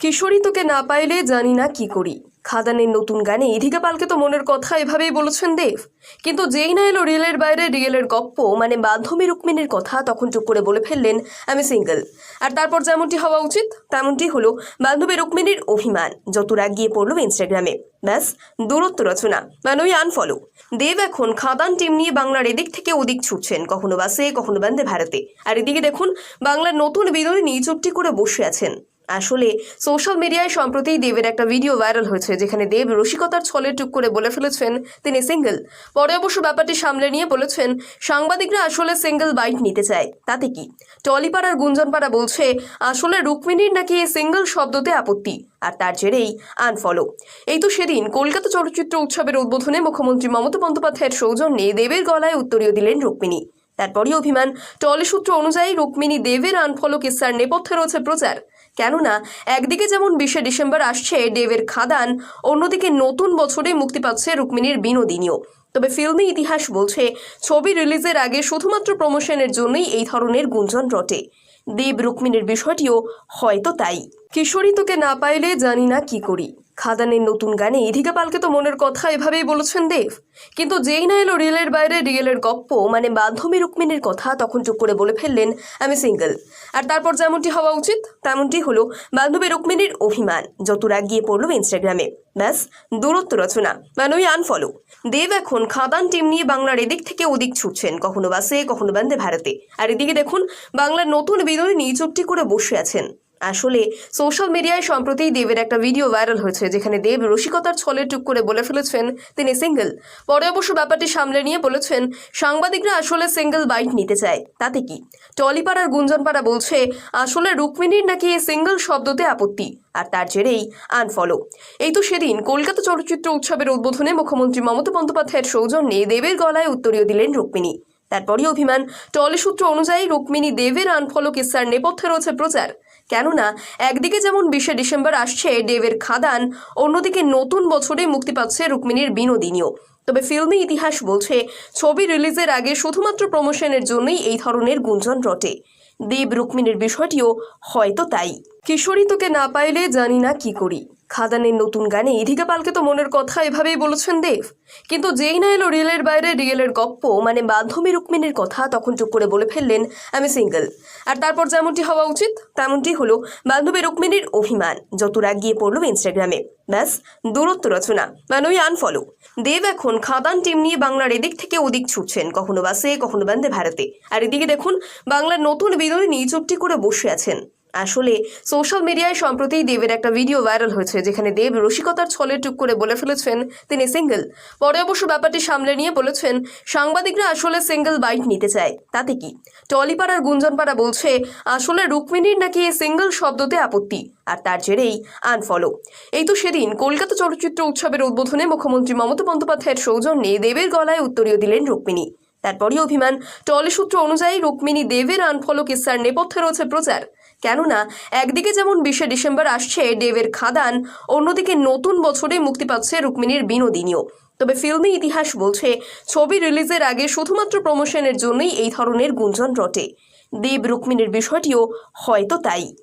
কিশোরী তোকে না পাইলে জানি না কি করি। খাদানের নতুন গানে ইধিকা পালকে তো মনের কথা এভাবেই বলেছেন দেব। কিন্তু যেই না এলো রিয়েলের বাইরে রিয়েলের গপ্প মানে বান্ধবী রুক্মিণীর কথা তখন চুপ করে বলে ফেললেন, আমি সিঙ্গেল। আর তারপর যেমনটি হওয়া উচিত, তেমনটি হলো বান্ধবী রুক্মিণীর অভিমান, যত রাগ গিয়ে পড়ল ইনস্টাগ্রামে। ব্যাস, দূরত্ব রচনা মানে ওই আনফলো দেব এখন খাদান টিম নিয়ে বাংলার এদিক থেকে ওদিক ছুটছেন, কখনো বাসে, কখনো বান্দে ভারতে। আর এদিকে দেখুন, বাংলার নতুন বিনোদিনী চুপটি করে বসে আছেন। আসলে সোশ্যাল মিডিয়ায় সম্প্রতি দেবের একটা ভিডিও ভাইরাল হয়েছে, যেখানে দেব রসিকতার ছলে টুক করে বলে ফেলেছেন তিনি সিঙ্গেল পরে অবশ্য ব্যাপারটি সামলে নিয়ে বলেছেন, সাংবাদিকরা আসলে সিঙ্গেল বাইট নিতে চায়, তাতে কি? টলিপাড়ার গুঞ্জনপাড়া বলছে, আসলে রুক্মিণীর নাকি সিঙ্গেল শব্দতে আপত্তি, আর তার জেরেই আনফলো এই তো সেদিন কলকাতা চলচ্চিত্র উৎসবের উদ্বোধনে মুখ্যমন্ত্রী মমতা বন্দ্যোপাধ্যায়ের সৌজন্যে দেবের গলায় উত্তরীয় দিলেন রুক্মিণী। তারপরই অভিমান টলি সূত্র অনুযায়ী রুক্মিণী দেবের আনফলো কিসার নেপথ্যে রয়েছে প্রচার। কেননা, একদিকে যেমন বিশে ডিসেম্বর আসছে ডেভের খাদান, অন্যদিকে নতুন বছরে মুক্তি পাচ্ছে রুক্মিণীর বিনোদিনীও। তবে ফিল্মি ইতিহাস বলছে, ছবি রিলিজের আগে শুধুমাত্র প্রমোশনের জন্যই এই ধরনের গুঞ্জন রটে। দেব রুক্মিণীর বিষয়টিও হয়তো তাই। কিশোরী তোকে না পাইলে জানি না কি করি। খাদানের নতুন গানে ইধিকা পালকে তো মনের কথা এভাবেই বলেছেন দেব। কিন্তু যেই না এলো রিয়েলের বাইরে, রিয়েলের গপ্প মানে বান্ধবী রুক্মিণীর কথা তখন চুপ করে বলে ফেললেন, আমি সিঙ্গেল। আর তারপর যেমনটি হওয়া উচিত, তেমনটি হলো বান্ধবী রুক্মিণীর অভিমান যত রাগ গিয়ে পড়ল ইনস্টাগ্রামে। ব্যাস, দূরত্ব রচনা মানে ওই আনফলো দেব এখন খাদান টিম নিয়ে বাংলার এদিক থেকে ওদিক ছুটছেন, কখনো বাসে, কখনো বান্দে ভারতে। আর এদিকে দেখুন, বাংলার নতুন বিনোদিনী চুপটি করে বসে আছেন। আসলে সোশ্যাল মিডিয়ায় সম্প্রতি দেবের একটা ভিডিও ভাইরাল হয়েছে, যেখানে দেব রসিকতার ছলে টুক করে বলে ফেলেছেন তিনি সিঙ্গেল পরে অবশ্য ব্যাপারটি সামলে নিয়ে বলেছেন, সাংবাদিকরা আসলে সিঙ্গেল বাইট নিতে চায়, তাতে কি? টলিপাড়ার গুঞ্জনপাড়া বলছে, আসলে রুক্মিণীর নাকি সিঙ্গেল শব্দতে আপত্তি, আর তার জেরেই আনফলো এই তো সেদিন কলকাতা চলচ্চিত্র উৎসবের উদ্বোধনে মুখ্যমন্ত্রী মমতা বন্দ্যোপাধ্যায়ের সৌজন্যে দেবের গলায় উত্তরীয় দিলেন রুক্মিণী। তারপরই অভিমান, টলি সূত্র অনুযায়ী রুক্মিণী দেবের আনফলো কিসার নেপথ্যে রয়েছে প্রচার। কেননা, একদিকে যেমন বিশে ডিসেম্বর আসছে দেবের খাদান, অন্যদিকে নতুন বছরে মুক্তি পাচ্ছে রুক্মিণীর বিনোদিনীও। তবে ফিল্মি ইতিহাস বলছে, ছবি রিলিজের আগে শুধুমাত্র প্রমোশনের জন্যই এই ধরনের গুঞ্জন রটে। দেব রুক্মিণীর বিষয়টিও হয়তো তাই। কিশোরী তোকে না পাইলে জানি না কি করি। খাদানের নতুন গানে ইধিকা পালকে তো মনের কথা এভাবেই বলেছেন দেব। কিন্তু যেই না এলো রিয়েলের বাইরে, রিয়েলের গপ্প মানে বান্ধবী রুক্মিণীর কথা তখন চুপ করে বলে ফেললেন, আমি সিঙ্গেল। আর তারপর যেমনটি হওয়া উচিত, তেমনটি হলো বান্ধবী রুক্মিণীর অভিমান, যত রাগ গিয়ে পড়ল ইনস্টাগ্রামে। ব্যাস, দূরত্ব রচনা মানে ওই আনফলো দেব এখন খাদান টিম নিয়ে বাংলার এদিক থেকে ওদিক ছুটছেন, কখনো বাসে, কখনো বান্দে ভারতে। আর এদিকে দেখুন, বাংলার নতুন বিনোদিনী চুপটি করে বসে আছেন। আসলে সোশ্যাল মিডিয়ায় সম্প্রতি দেবের একটা ভিডিও ভাইরাল হয়েছে, যেখানে দেব রসিকতার ছলে টুক করে বলে ফেলেছেন তিনি সিঙ্গেল পরে অবশ্য ব্যাপারটি সামলে নিয়ে বলেছেন, সাংবাদিকরা আসলে সিঙ্গেল বাইট নিতে চায়, তাতে কি? টলিপাড়ার গুঞ্জনপাড়া বলছে, আসলে রুক্মিণীর নাকি সিঙ্গেল শব্দতে আপত্তি, আর তার জেরেই আনফলো এই তো সেদিন কলকাতা চলচ্চিত্র উৎসবের উদ্বোধনে মুখ্যমন্ত্রী মমতা বন্দ্যোপাধ্যায়ের সৌজন্যে দেবের গলায় উত্তরীয় দিলেন রুক্মিণী। তারপরই অভিমান, টলি সূত্র অনুযায়ী রুক্মিণী দেবের আনফলো কিসার নেপথ্যে রয়েছে প্রচার। কেননা, একদিকে যেমন বিশে ডিসেম্বর আসছে দেবের খাদান, অন্যদিকে নতুন বছরে মুক্তি পাচ্ছে রুক্মিণীর বিনোদিনীও। তবে ফিল্মে ইতিহাস বলছে, ছবি রিলিজের আগে শুধুমাত্র প্রমোশনের জন্যই এই ধরনের গুঞ্জন রটে। দেব রুক্মিণীর বিষয়টিও হয়তো তাই।